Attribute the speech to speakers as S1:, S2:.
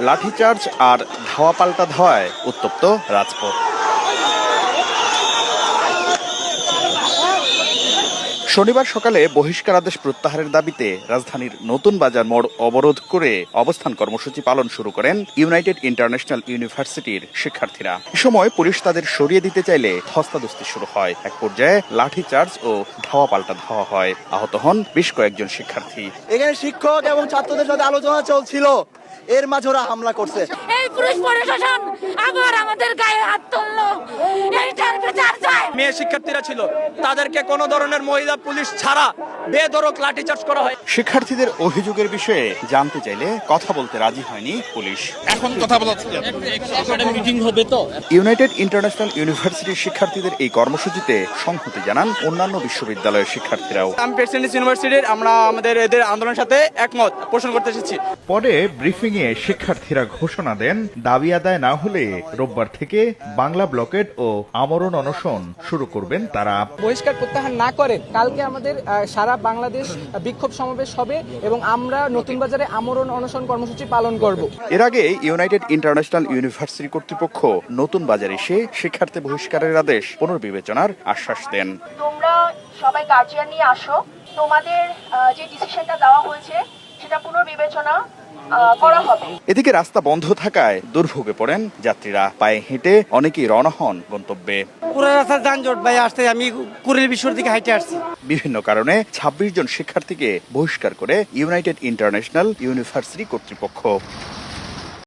S1: লাঠিচার্জ আর ধাওয়া পাল্টা ধাওয়ায় উত্তপ্ত রাজপথ। শনিবার সকালে বহিষ্কার আদেশ প্রত্যাহারের দাবিতে রাজধানীর নতুন বাজার মোড় অবরোধ করে অবস্থান কর্মসূচি পালন শুরু করেন ইউনাইটেড ইন্টারন্যাশনাল ইউনিভার্সিটির শিক্ষার্থীরা। এ সময় পুলিশ তাদের সরিয়ে দিতে চাইলে ধস্তাধস্তি শুরু হয়। এক পর্যায়ে লাঠিচার্জ ও ধাওয়া পাল্টা ধাওয়া হয়। আহত হন বেশ কয়েকজন শিক্ষার্থী।
S2: এখানে শিক্ষক এবং ছাত্রদের সাথে আলোচনা চলছিল। এর মাঝে ওরা হামলা করছে।
S3: এই পুলিশ প্রশাসন আবার আমাদের গায়ে হাত
S4: মেয়ে শিক্ষার্থীরা ছিল। তাদেরকে কোনো ধরনের মহিলা পুলিশ ছাড়া বেধরক লাঠিচার্জ করা হয়।
S1: শিক্ষার্থীদের অভিযোগের বিষয়ে জানতে চাইলে কথা বলতে রাজি হয়নি পুলিশ।
S5: এখন কথা বলা মিটিং হবে তো।
S1: ইউনাইটেড ইন্টারন্যাশনাল ইউনিভার্সিটির শিক্ষার্থীদের এই কর্মসূচিতে সংহতি জানান অন্যান্য বিশ্ববিদ্যালয়ের শিক্ষার্থীরাও।
S4: আমি প্রেসিডেন্ট ইউনিভার্সিটির আমরা আমাদের এদের আন্দোলনের সাথে একমত পোষণ করতে এসেছি।
S1: পরে ব্রিফিং এ শিক্ষার্থীরা ঘোষণা দেন দাবি আদায় না হলে রোববার থেকে বাংলা ব্লকেড ও আমরণ অনশন শুরু করবেন তারা।
S6: বহিষ্কার প্রত্যাহার না করেন কালকে আমাদের সারা বাংলাদেশ বিক্ষোভ সমাবেশ হবে এবং আমরা নতুন বাজারে আমরণ অনশন কর্মসূচি পালন করব।
S1: এর আগে ইউনাইটেড ইন্টারন্যাশনাল ইউনিভার্সিটি কর্তৃপক্ষ নতুন বাজার এসে শিক্ষার্থী বহিষ্কারের আদেশ পুনর্বিবেচনার আশ্বাস দেন।
S7: তোমরা সবাই গার্জিয়ান নিয়ে আসো। তোমাদের যে ডিসিশনটা দেওয়া হয়েছে সেটা পুনর্বিবেচনা করা হবে।
S1: এদিকে রাস্তা বন্ধ থাকায় দুর্ভোগে পড়েন যাত্রীরা। পায়ে হেঁটে অনেকেই রওনা হন গন্তব্যে।
S2: পুরো রাস্তা যানজট ভাই আসতে আমি কুড়িল বিশ্বর দিকে হাইটে আসছি।
S1: বিভিন্ন কারণে ২৬ জন শিক্ষার্থীকে বহিষ্কার করে ইউনাইটেড ইন্টারন্যাশনাল ইউনিভার্সিটি কর্তৃপক্ষ।